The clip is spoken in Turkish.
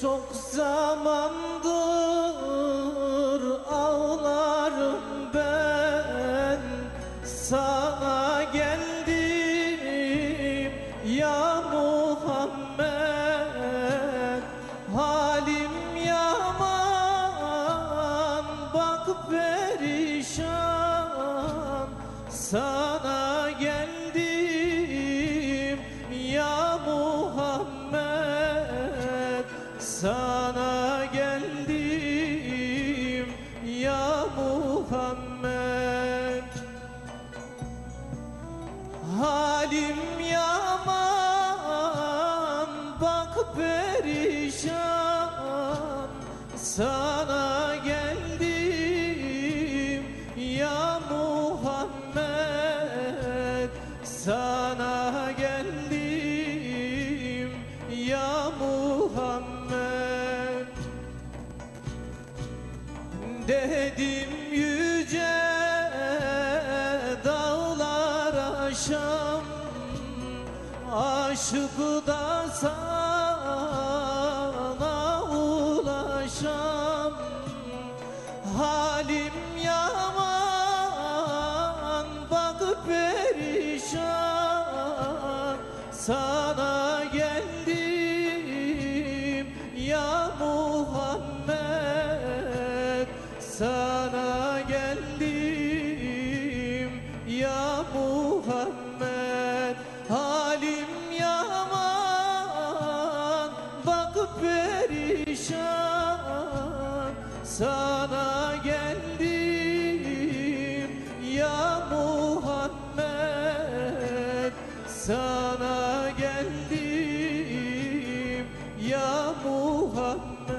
Çok zamandır ağlarım ben. Sana geldim ya Muhammed. Halim yaman bak perişan. Sana geldim Sana geldim ya Muhammed. Halim yaman bak perişan. Sana geldim ya Muhammed. Sana geldim ya Muhammed Dedim yüce dağlar aşam Aşık da sana ulaşam. Halim yaman bak perişan Sana geldim Sana geldim ya Muhammed. Halim yaman bak perişan. Sana geldim ya Muhammed. Sana geldim ya Muhammed